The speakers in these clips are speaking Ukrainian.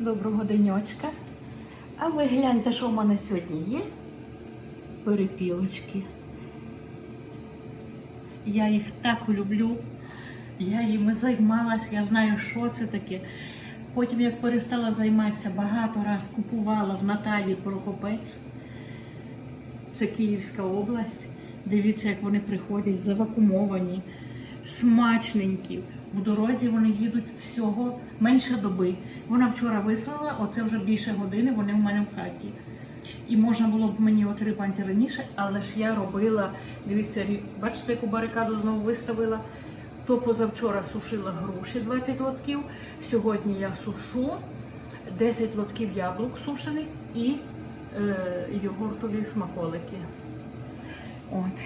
Доброго денечка. А ви гляньте, що в мене сьогодні є. Перепілочки. Я їх так люблю. Я їми займалась, я знаю, що це таке. Потім, як перестала займатися, багато раз купувала в Наталії Прокопець. Це Київська область. Дивіться, як вони приходять завакумовані, смачненькі. В дорозі вони їдуть всього менше доби. Вона вчора вислала, оце вже більше години, вони у мене в хаті. І можна було б мені отримати раніше, але ж я робила, дивіться, бачите, яку барикаду знову виставила. То позавчора сушила груші 20 лотків. Сьогодні я сушу 10 лотків яблук сушених і е, йогуртові смаколики. От,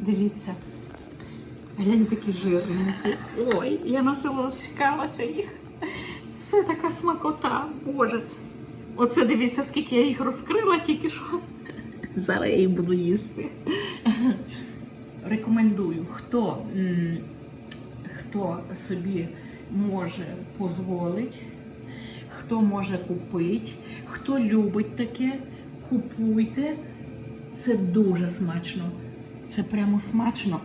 дивіться. Глянь, такі жирненькі. Ой, я на чекалася їх. Це така смакота, Боже. Оце дивіться, скільки я їх розкрила тільки що. Зараз я їх буду їсти. Рекомендую, хто, хто собі може дозволити, хто може купити, хто любить таке, купуйте. Це дуже смачно. Це прямо смачно.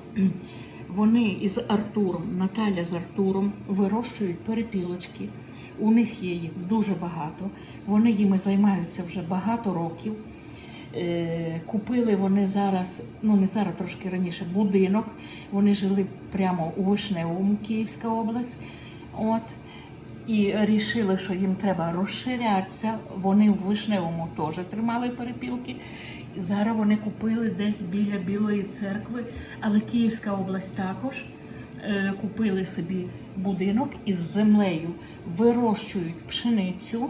Вони із Артуром, Наталя з Артуром вирощують перепілочки. У них є їх дуже багато. Вони їми займаються вже багато років. Е, Купили вони зараз, ну не зараз, трошки раніше, будинок. Вони жили прямо у Вишневому, Київська область. От. І рішили, що їм треба розширятися. Вони в Вишневому теж тримали перепілки. Зараз вони купили десь біля Білої церкви, але Київська область також е, купили собі будинок із землею, вирощують пшеницю.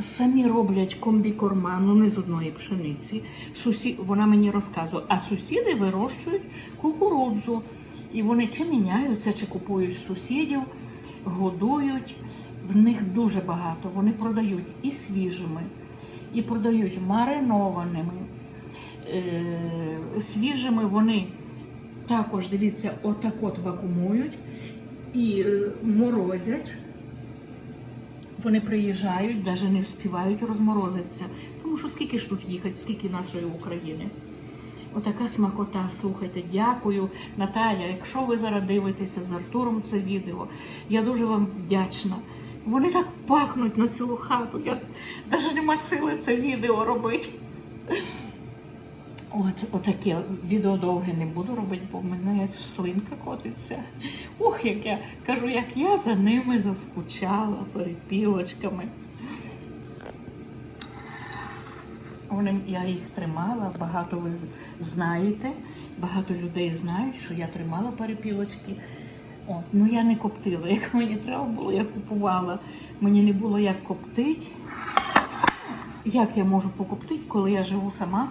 Самі роблять комбікорма, ну не з одної пшениці. Сусі... Вона мені розказує, а сусіди вирощують кукурудзу. І вони чи міняються, чи купують сусідів, годують. В них дуже багато. Вони продають і свіжими, і продають маринованими. Е, свіжими вони також, дивіться, отак от вакуумують і е, морозять. Вони приїжджають, навіть не встигають розморозитися. Тому що скільки ж тут їхати, скільки нашої України. Отака смакота. Слухайте, дякую, Наталя. Якщо ви зараз дивитеся з Артуром це відео, я дуже вам вдячна. Вони так пахнуть на цілу хату. Я навіть нема сили це відео робити. От, отаке відео довге не буду робити, бо в мене слинка котиться. Ух, як я кажу, як я за ними заскучала перепілочками. Вони, я їх тримала, багато ви знаєте, багато людей знають, що я тримала перепілочки. От, ну я не коптила, як мені треба було, я купувала. Мені не було як коптити. Як я можу покоптити, коли я живу сама?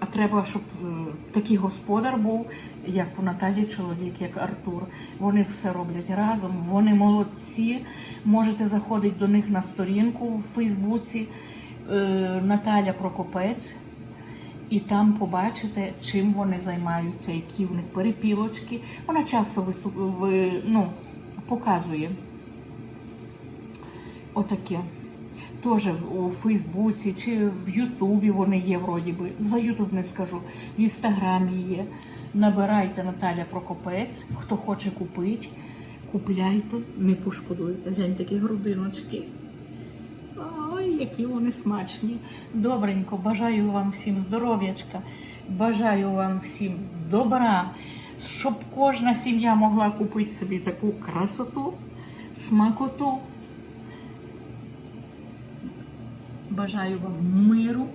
А треба, щоб е, такий господар був, як у Наталі чоловік, як Артур. Вони все роблять разом, вони молодці. Можете заходити до них на сторінку в Фейсбуці Наталя Прокопець, і там побачите, чим вони займаються, які в них перепілочки. Вона часто виступ, ну, показує отаке. Теж у Фейсбуці чи в Ютубі вони є, вроді би. За Ютуб не скажу. В Інстаграмі є. Набирайте Наталя Прокопець. Хто хоче купити, купляйте, не пошкодуйте. Глянь, такі грудиночки. Які вони смачні. Добренько, бажаю вам всім здоров'ячка, бажаю вам всім добра, щоб кожна сім'я могла купити собі таку красоту, смакоту. Бажаю вам миру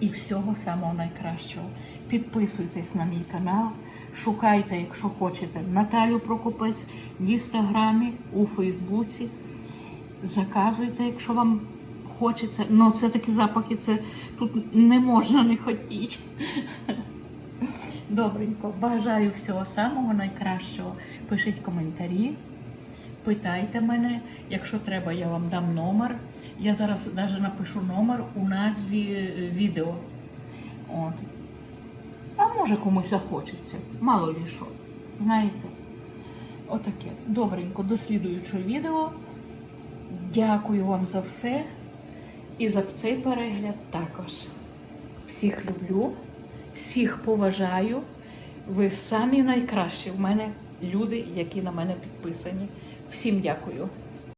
і всього самого найкращого. Підписуйтесь на мій канал, шукайте, якщо хочете, Наталю Прокопець в інстаграмі, у Фейсбуці. Заказуйте, якщо вам хочеться. Ну, це такі запахи, це тут не можна не хотіти. Добренько, бажаю всього самого найкращого. Пишіть коментарі, питайте мене. Якщо треба, я вам дам номер. Я зараз навіть напишу номер у назві е, відео. От. А може комусь захочеться, мало лі що. Знаєте? Отаке. Добренько, до слідуючого відео. Дякую вам за все і за цей перегляд також. Всіх люблю, всіх поважаю. Ви самі найкращі в мене люди, які на мене підписані. Всім дякую.